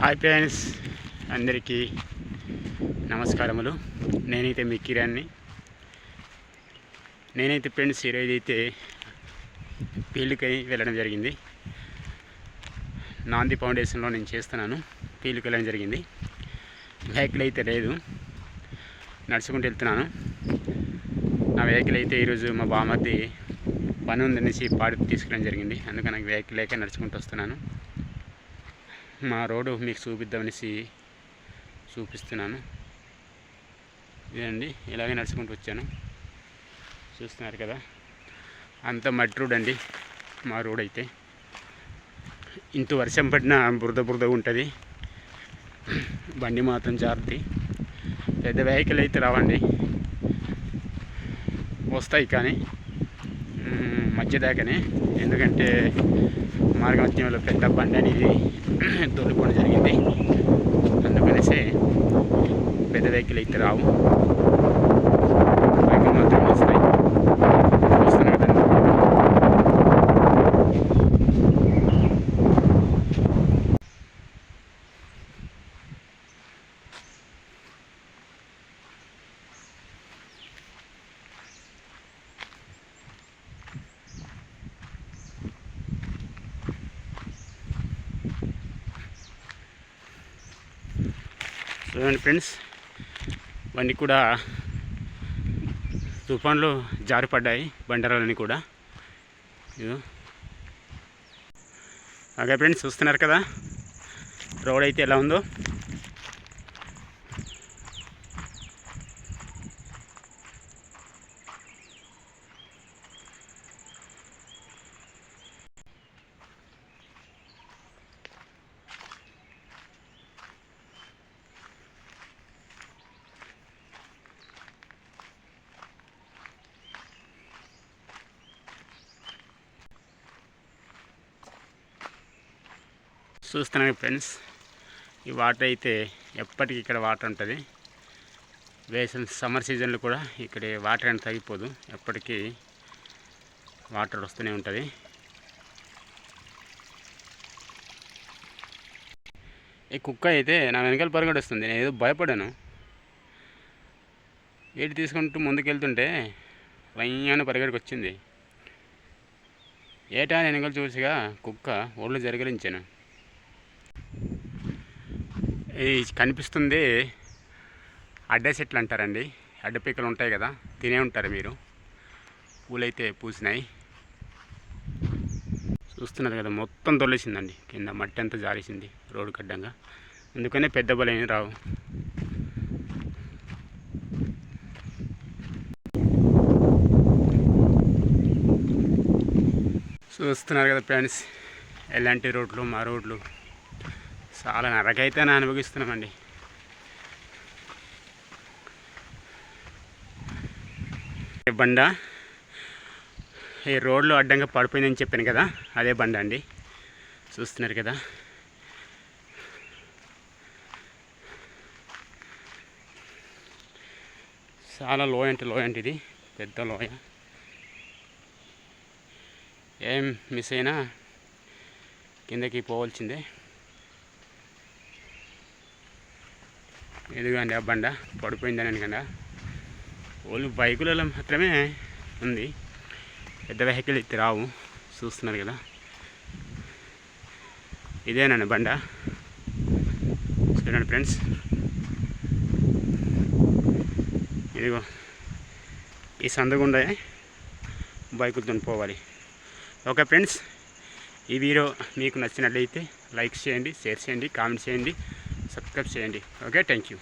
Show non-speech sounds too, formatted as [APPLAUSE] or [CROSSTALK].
Hi friends అందరికీ నమస్కారములు. నేనైతే మీ కిరాన్ని నేనైతే ఫ్రెండ్స్ ఈరోజు అయితే పెళ్ళికై వెళ్ళడం జరిగింది. నాంది ఫౌండేషన్లో నేను చేస్తున్నాను పెళ్ళికి వెళ్ళడం జరిగింది. వెహికల్ అయితే లేదు నడుచుకుంటూ వెళ్తున్నాను. నా వెహికల్ అయితే ఈరోజు మా బామర్ది పని ఉందనేసి పాడికి తీసుకెళ్ళడం జరిగింది. అందుకని నాకు వెహికల్ లేక నడుచుకుంటూ వస్తున్నాను. మా రోడ్డు మీకు చూపిద్దామనేసి చూపిస్తున్నాను. ఇదండి ఇలాగే నడుచుకుంటూ వచ్చాను. చూస్తున్నారు కదా అంత మట్టి రోడ్ అండి మా రోడ్ అయితే. ఇంత వర్షం పడినా బురద బురద ఉంటుంది. బండి మాత్రం జాగ్రత్త పెద్ద వెహికల్ అయితే రావండి. వస్తాయి కానీ మధ్య దాకానే. ఎందుకంటే మార్గం వచ్చిన వాళ్ళు పెద్ద బండి అనేది [CLEARS THROAT] తోలుకోవడం జరిగింది. అందుకనేసి పెద్ద వెహికల్ అయితే రావు వెహికల్ మాత్రం వస్తాయి చూస్తున్నారు కదండి. చూడండి ఫ్రెండ్స్ ఇవన్నీ కూడా తుఫాన్లో జారిపడ్డాయి బండరాలన్నీ కూడా. అదే ఫ్రెండ్స్ చూస్తున్నారు కదా? రోడ్ అయితే ఎలా ఉందో? చూస్తున్నాను ఫ్రెండ్స్ ఈ వాటర్ అయితే ఎప్పటికీ ఇక్కడ వాటర్ ఉంటుంది. వేసిన సమ్మర్ సీజన్లో కూడా ఇక్కడ వాటర్ అనేది తగ్గిపోదు. ఎప్పటికీ వాటర్ వస్తూనే ఉంటుంది. ఈ కుక్క అయితే నా వెనకాల పరిగెడుస్తుంది. నేను ఏదో భయపడాను. ఏటి తీసుకుంటూ ముందుకెళ్తుంటే వయ్యాన పరిగడికి వచ్చింది ఏటా అని వెనకాల చూసిగా కుక్క ఒళ్ళు జరగలించాను. ఈ కనిపిస్తుంది అడ్డ చెట్లు అంటారండి. అడ్డపిక్కలు ఉంటాయి కదా తినే ఉంటారు మీరు. పూలైతే పూసినాయి. చూస్తున్నారు కదా మొత్తం తొలిసిందండి. కింద మట్టి అంతా జారేసింది రోడ్డు కడ్డంగా. అందుకనే పెద్ద బలైన రావు. చూస్తున్నారు కదా ఫ్రెండ్స్ ఎలాంటి రోడ్లు మా రోడ్లు? చాలా నరకైతే అనుభవిస్తున్నామండి. బండ. ఈ రోడ్లు అడ్డంగా పడిపోయిందని చెప్పాను కదా అదే బండ అండి. చూస్తున్నారు కదా. చాలా లోయ అంటే లోయ అంటే ఇది పెద్ద లోయ. ఏం మిస్ అయినా కిందకి పోవాల్సిందే. ఎదుగండి ఆ బండ పడిపోయిందని అనుకుండా ఓన్లీ బైకులలో మాత్రమే ఉంది. పెద్ద వెహికల్ అయితే రావు చూస్తున్నారు కదా. ఇదేనండి బండ. చూడండి ఫ్రెండ్స్. ఇదిగో ఈ సందుగుండే బైకులతో పోవాలి. ఓకే ఫ్రెండ్స్ ఈ వీడియో మీకు నచ్చినట్లయితే లైక్ చేయండి షేర్ చేయండి కామెంట్ చేయండి. సబ్స్క్రైబ్ చేయండి. Okay thank you